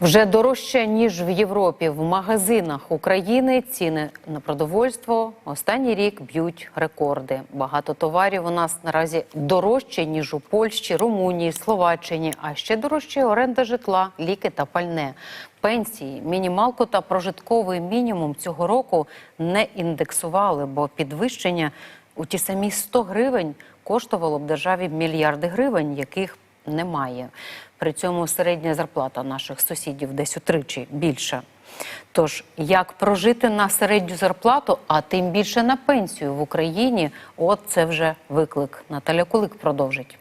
Вже дорожче ніж в Європі. В магазинах України ціни на продовольство останній рік б'ють рекорди. Багато товарів у нас наразі дорожче ніж у Польщі, Румунії, Словаччині. А ще дорожче оренда житла, ліки та пальне. Пенсії, мінімалку та прожитковий мінімум цього року не індексували, бо підвищення у ті самі 100 гривень коштувало б державі мільярди гривень, яких немає. При цьому середня зарплата наших сусідів десь утричі більша. Тож, як прожити на середню зарплату, а тим більше на пенсію в Україні, от це вже виклик. Наталя Кулик продовжить.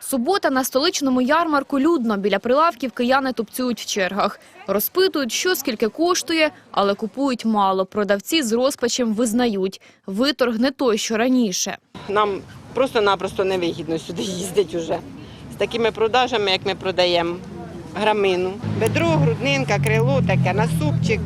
Субота на столичному ярмарку людно. Біля прилавків кияни тупцюють в чергах. Розпитують, що скільки коштує, але купують мало. Продавці з розпачем визнають. Виторг не той, що раніше. Нам просто-напросто невигідно сюди їздити вже. З такими продажами, як ми продаємо грамину. Бедро, груднинка, крило таке, на супчик,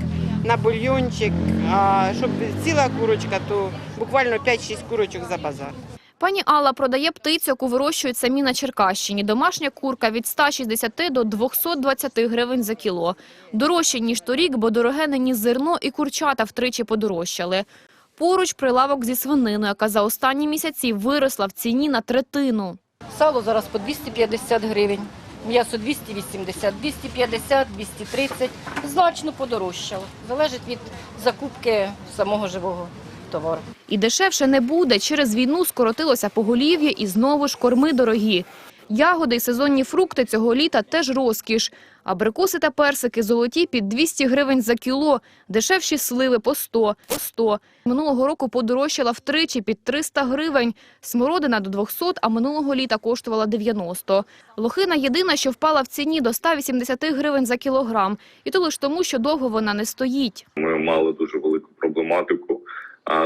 на бульйончик. А щоб ціла курочка, то буквально 5-6 курочок за базар. Пані Алла продає птицю, яку вирощують самі на Черкащині. Домашня курка від 160 до 220 гривень за кіло. Дорожче, ніж торік, бо дороге нині зерно і курчата втричі подорожчали. Поруч прилавок зі свининою, яка за останні місяці виросла в ціні на третину. Сало зараз по 250 гривень, м'ясо 280, 250, 230. Значно подорожчало. Залежить від закупки самого живого товару. І дешевше не буде. Через війну скоротилося поголів'я і знову ж корми дорогі. Ягоди й сезонні фрукти цього літа теж розкіш. Абрикоси та персики золоті під 200 гривень за кіло, дешевші сливи по 100, по 100. Минулого року подорожчала втричі під 300 гривень, смородина до 200, а минулого літа коштувала 90. Лохина єдина, що впала в ціні до 180 гривень за кілограм. І то лише тому, що довго вона не стоїть. Ми мали дуже велику проблематику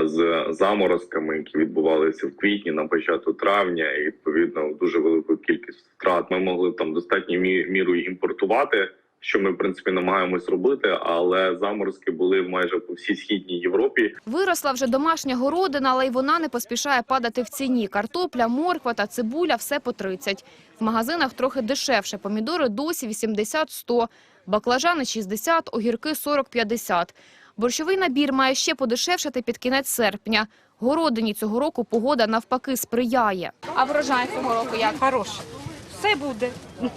з заморозками, які відбувалися в квітні на початку травня, і відповідно дуже велику кількість втрат. Ми могли там достатньою мі- мірою імпортувати, що ми в принципі намагаємось робити, але заморозки були майже по всій східній Європі. Виросла вже домашня городина, але й вона не поспішає падати в ціні. Картопля, морква та цибуля – все по 30. В магазинах трохи дешевше. Помідори досі 80-100, баклажани 60, огірки 40-50. Борщовий набір має ще подешевшати під кінець серпня. Городині цього року погода навпаки сприяє. А врожай цього року як? Хороше. Все буде.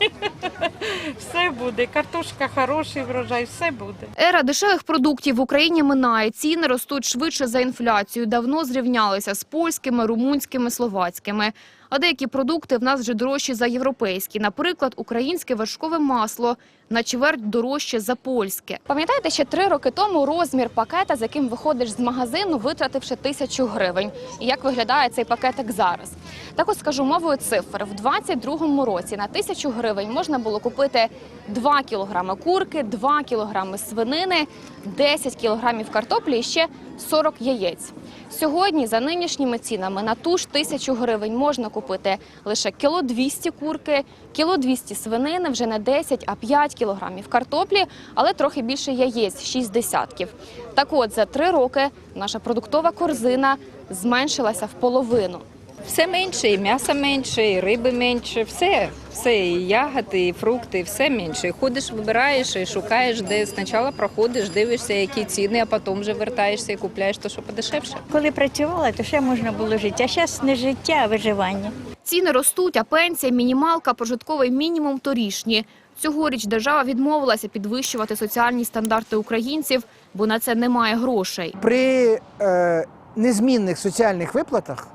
Все буде. Картошка хороший врожай, все буде. Ера дешевих продуктів в Україні минає. Ціни ростуть швидше за інфляцію. Давно зрівнялися з польськими, румунськими, словацькими. А деякі продукти в нас вже дорожчі за європейські. Наприклад, українське вершкове масло на чверть дорожче за польське. Пам'ятаєте, ще три роки тому розмір пакета, з яким виходиш з магазину, витративши тисячу гривень. І як виглядає цей пакетик зараз? Так от скажу мовою цифр. В 22-му році на тисячу гривень можна було купити 2 кілограми курки, 2 кілограми свинини, 10 кілограмів картоплі і ще 40 яєць. Сьогодні за нинішніми цінами на ту ж тисячу гривень можна купити лише кіло 200 курки, кіло 200 свинини, вже не 10, а 5 кілограмів картоплі, але трохи більше яєць 6 десятків. Так от за три роки наша продуктова корзина зменшилася в половину. Все менше, і м'яса менше, і риби менше, все, все, і ягоди, і фрукти, все менше. І ходиш, вибираєш і шукаєш, де спочатку проходиш, дивишся, які ціни, а потім вже вертаєшся і купляєш те, що подешевше. Коли працювала, то ще можна було жити. А зараз не життя, а виживання. Ціни ростуть, а пенсія, мінімалка, прожитковий мінімум торішні. Цьогоріч держава відмовилася підвищувати соціальні стандарти українців, бо на це немає грошей. При е, незмінних соціальних виплатах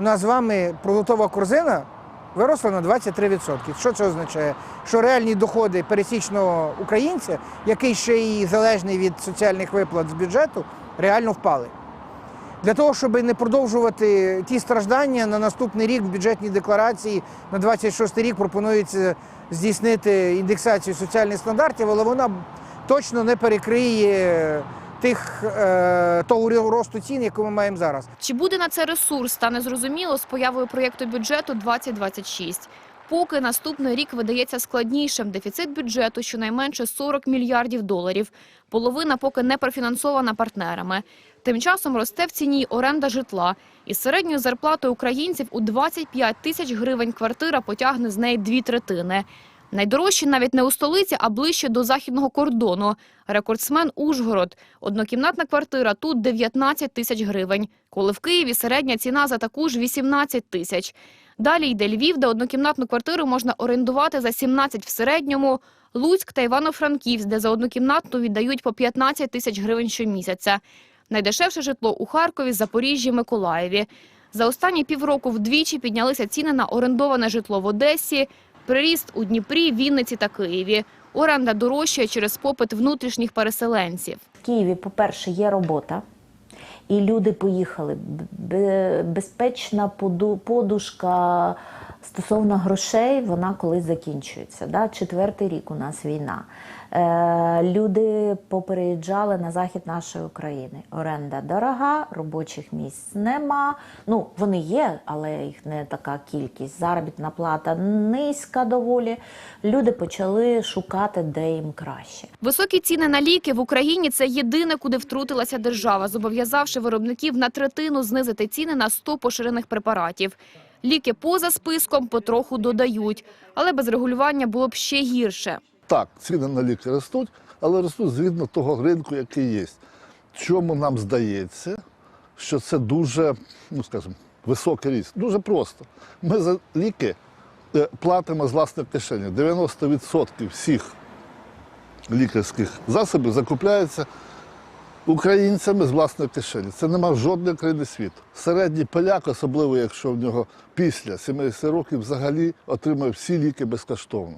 у нас з вами продуктова корзина виросла на 23%. Що це означає? Що реальні доходи пересічного українця, який ще й залежний від соціальних виплат з бюджету, реально впали. Для того, щоб не продовжувати ті страждання, на наступний рік в бюджетній декларації на 26 рік пропонується здійснити індексацію соціальних стандартів, але вона точно не перекриє тих е, того росту цін, яку ми маємо зараз. Чи буде на це ресурс, стане зрозуміло з появою проєкту бюджету 2026. Поки наступний рік видається складнішим. Дефіцит бюджету щонайменше 40 мільярдів доларів. Половина поки не профінансована партнерами. Тим часом росте в ціні оренда житла. Із середньою зарплатою українців у 25 тисяч гривень квартира потягне з неї дві третини. Найдорожчі навіть не у столиці, а ближче до західного кордону. Рекордсмен Ужгород. Однокімнатна квартира тут 19 тисяч гривень. Коли в Києві середня ціна за таку ж 18 тисяч. Далі йде Львів, де однокімнатну квартиру можна орендувати за 17 в середньому. Луцьк та Івано-Франківськ, де за однокімнатну віддають по 15 тисяч гривень щомісяця. Найдешевше житло у Харкові, Запоріжжі, Миколаєві. За останні півроку вдвічі піднялися ціни на орендоване житло в Одесі, приріст у Дніпрі, Вінниці та Києві. Оренда дорожчає через попит внутрішніх переселенців. В Києві, по-перше, є робота, і люди поїхали. Безпечна подушка стосовно грошей, вона колись закінчується. Да? Четвертий рік у нас війна. Е, люди попереїжджали на захід нашої України. Оренда дорога, робочих місць нема. Ну, вони є, але їх не така кількість. Заробітна плата низька доволі. Люди почали шукати, де їм краще. Високі ціни на ліки в Україні – це єдине, куди втрутилася держава, зобов'язавши виробників на третину знизити ціни на 100 поширених препаратів. Ліки поза списком потроху додають, але без регулювання було б ще гірше. Так, ціни на ліки ростуть, але ростуть згідно того ринку, який є. Чому нам здається, що це дуже, ну скажімо, високий ріст? Дуже просто. Ми за ліки е, платимо з власної кишені. 90% всіх лікарських засобів закупляються українцями з власної кишені. Це нема жодної країни світу. Середній поляк, особливо якщо в нього після 70 років, взагалі отримує всі ліки безкоштовно.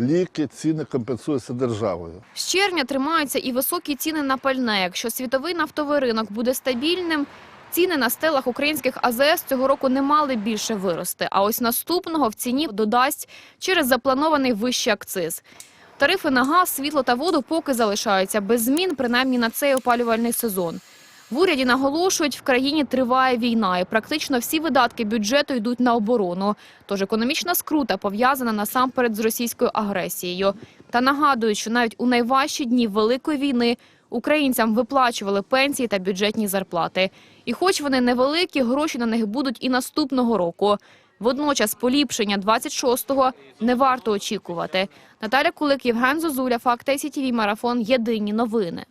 Ліки, ціни компенсуються державою. З червня тримаються і високі ціни на пальне. Якщо світовий нафтовий ринок буде стабільним, ціни на стелах українських АЗС цього року не мали більше вирости. А ось наступного в ціні додасть через запланований вищий акциз. Тарифи на газ, світло та воду поки залишаються без змін, принаймні на цей опалювальний сезон. В уряді наголошують, в країні триває війна, і практично всі видатки бюджету йдуть на оборону. Тож економічна скрута пов'язана насамперед з російською агресією. Та нагадують, що навіть у найважчі дні великої війни українцям виплачували пенсії та бюджетні зарплати. І хоч вони невеликі, гроші на них будуть і наступного року. Водночас поліпшення 26-го не варто очікувати. Наталя Кулик, Євген Зозуля, Факт СІТВ, Марафон. Єдині новини.